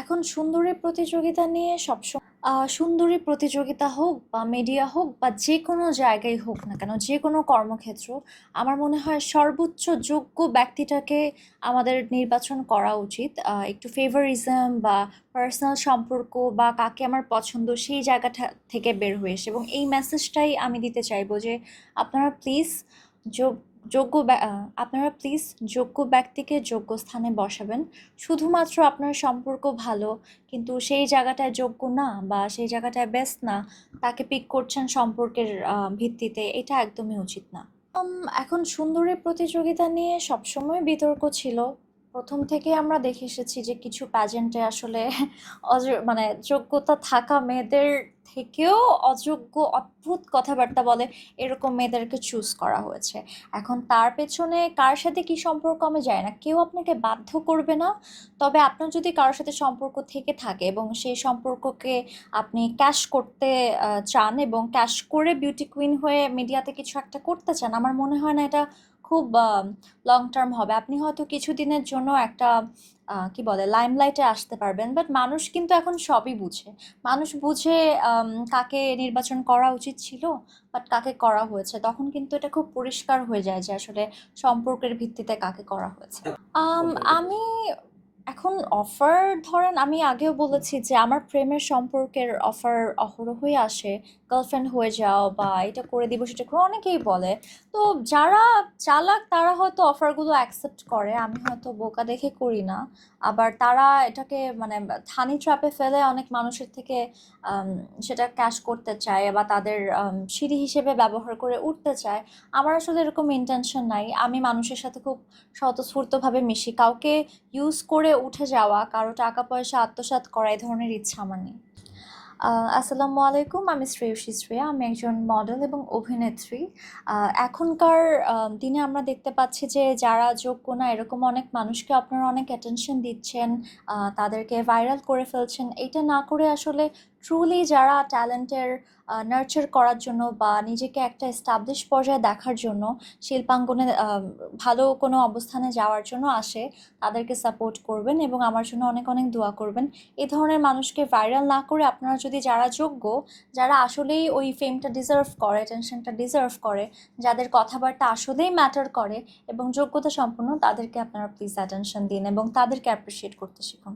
এখন সুন্দরী প্রতিযোগিতা নিয়ে সবসময় সুন্দরী প্রতিযোগিতা হোক বা মিডিয়া হোক বা যে কোনো জায়গায় হোক না কেন যে কোনো কর্মক্ষেত্র, আমার মনে হয় সর্বোচ্চ যোগ্য ব্যক্তিটাকে আমাদের নির্বাচন করা উচিত। একটু ফেভারিজম বা পার্সোনাল সম্পর্ক বা কাকে আমার পছন্দ, সেই জায়গাটা থেকে বের হয়ে এসে এবং এই মেসেজটাই আমি দিতে চাইব যে, আপনারা প্লিজ যোগ্য আপনারা প্লিজ যোগ্য ব্যক্তিকে যোগ্য স্থানে বসাবেন। শুধুমাত্র আপনার সম্পর্ক ভালো, কিন্তু সেই জায়গাটায় যোগ্য না বা সেই জায়গাটায় বেস্ট না, তাকে পিক করছেন সম্পর্কের ভিত্তিতে, এটা একদমই উচিত না। এখন সুন্দরী প্রতিযোগিতা নিয়ে সবসময় বিতর্ক ছিল। প্রথম থেকে আমরা দেখে এসেছি যে কিছু প্যাজেন্টে আসলে মানে যোগ্যতা থাকা মেয়েদের থেকেও অযোগ্য, অদ্ভুত কথাবার্তা বলে এরকম মেয়েদেরকে চুজ করা হয়েছে। এখন তার পেছনে কার সাথে কি সম্পর্ক আমি জানি না। কেউ আপনাকে বাধ্য করবে না, তবে আপনার যদি কারোর সাথে সম্পর্ক থেকে থাকে এবং সেই সম্পর্ককে আপনি ক্যাশ করতে চান এবং ক্যাশ করে বিউটি কুইন হয়ে মিডিয়াতে কিছু একটা করতে চান, আমার মনে হয় না এটা খুব লং টার্ম হবে। আপনি হয়তো কিছুদিনের জন্য একটা কি বলে লাইমলাইটে আসতে পারবেন। বাট মানুষ কিন্তু এখন সবই বুঝে। মানুষ বুঝে কাকে নির্বাচন করা উচিত ছিল বাট কাকে করা হয়েছে। তখন কিন্তু এটা খুব পরিষ্কার হয়ে যায় যে আসলে সম্পর্কের ভিত্তিতে কাকে করা হয়েছে। আমি এখন অফার ধরেন আমি আগেও বলেছি যে আমার প্রেমের সম্পর্কের অফার অহরহই আসে। গার্লফ্রেন্ড হয়ে যাও বা এটা করে দিব, সেটা করে অনেকেই বলে। তো যারা চালাক, তারা হয়তো অফারগুলো অ্যাকসেপ্ট করে। আমি হয়তো বোকা দেখে করি না। আবার তারা এটাকে মানে থানি ট্র্যাপে ফেলে অনেক মানুষের থেকে সেটা ক্যাশ করতে চায় বা তাদের সিঁড়ি হিসেবে ব্যবহার করে উঠতে চায়। আমার আসলে এরকম ইন্টেনশন নাই। আমি মানুষের সাথে খুব স্বতঃস্ফূর্তভাবে মিশি। কাউকে ইউজ করে উঠে যাওয়া, কারও টাকা পয়সা আত্মসাত করা, এই ধরনের ইচ্ছা আমার নেই। আসসালামু আলাইকুম, আমি শ্রেয়সী শ্রেয়া, আমি একজন মডেল এবং অভিনেত্রী। এখনকার দিনে আমরা দেখতে পাচ্ছি যে যারা যোগ্য না এরকম অনেক মানুষকে আপনারা অনেক অ্যাটেনশন দিচ্ছেন তাদেরকে ভাইরাল করে ফেলছেন। এটা না করে আসলে ট্রুলি যারা ট্যালেন্টের নার্চার করার জন্য বা নিজেকে একটা এস্টাবলিশ পর্যায়ে দেখার জন্য শিল্পাঙ্গনে ভালো কোনো অবস্থানে যাওয়ার জন্য আসে, তাদেরকে সাপোর্ট করবেন এবং আমার জন্য অনেক অনেক দোয়া করবেন। এই ধরনের মানুষকে ভাইরাল না করে আপনারা যদি যারা যোগ্য, যারা আসলেই ওই ফেমটা ডিজার্ভ করে টেনশনটা ডিজার্ভ করে, যাদের কথাবার্তা আসলেই ম্যাটার করে এবং যোগ্যতা সম্পন্ন, তাদেরকে আপনারা প্লিজ অ্যাটেনশন দিন এবং তাদেরকে অ্যাপ্রিসিয়েট করতে শিখুন।